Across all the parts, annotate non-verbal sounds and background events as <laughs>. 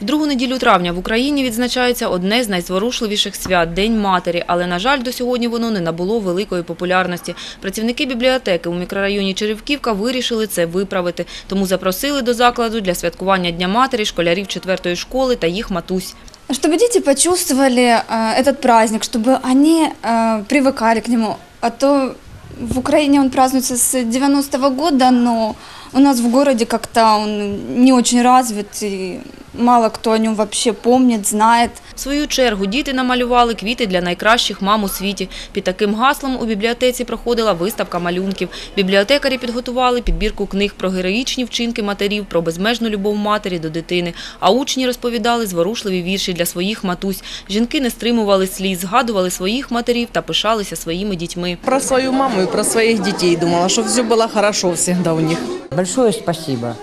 В другу неділю травня в Україні відзначається одне з найзворушливіших свят – День матері, але, на жаль, до сьогодні воно не набуло великої популярності. Працівники бібліотеки у мікрорайоні Черевківка вирішили це виправити, тому запросили до закладу для святкування Дня матері школярів 4-ї школи та їх матусь. Чтобы дети почувствовали э, этот праздник, чтобы они э, привыкали к нему. А то в Украине он празднуется с 90-го года, но у нас в городе как-то он не очень развит, и мало кто о нем вообще помнит, знает. В свою чергу діти намалювали квіти для найкращих мам у світі. Під таким гаслом у бібліотеці проходила виставка малюнків. Бібліотекарі підготували підбірку книг про героїчні вчинки матерів, про безмежну любов матері до дитини. А учні розповідали зворушливі вірші для своїх матусь. Жінки не стримували сліз, згадували своїх матерів та пишалися своїми дітьми. Про свою маму и про своих детей думала, что все было хорошо всегда у них. Большое спасибо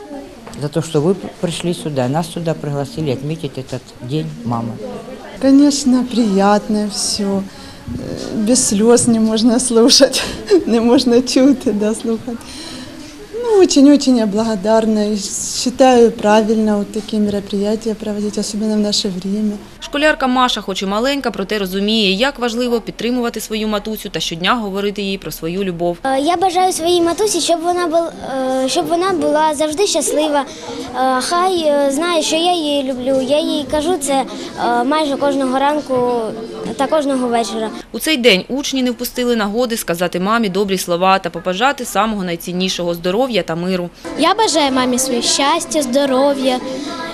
за то, что вы пришли сюда, нас сюда пригласили отметить этот день мамы. Конечно, приятно все. Без слез не можно слушать, <laughs> не можно чути, да, слухать. Ну, очень-очень я благодарна и считаю правильно вот такие мероприятия проводить, особенно в наше время. Школярка Маша, хоч і маленька, проте розуміє, як важливо підтримувати свою матусю та щодня говорити їй про свою любов. Е, Я бажаю своїй матусі, щоб вона була, щоб вона була завжди щаслива. Е, Хай е, знає, що я її люблю. Я їй кажу це е, майже кожного ранку та кожного вечора. У цей день учні не впустили нагоди сказати мамі добрі слова та побажати самого найціннішого – здоров'я та миру. Я бажаю мамі своє щастя, здоров'я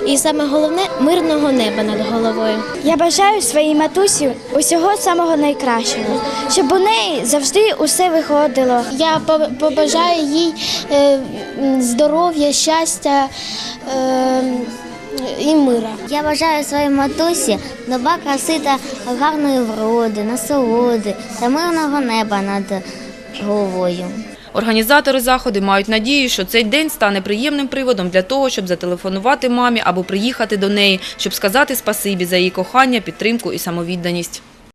і саме головне мирного неба над головою. Я бажаю своїй матусі усього самого найкращого, щоб у неї завжди усе виходило. Я побажаю їй е, здоров'я, щастя е, і мира. Я бажаю своїй матусі доба краси та гарної вроди, насолоди та мирного неба над головою. Організатори заходу мають надію, що цей день стане приємним приводом для того, щоб зателефонувати мамі або приїхати до неї, щоб сказати спасибі за її кохання, підтримку і самовідданість.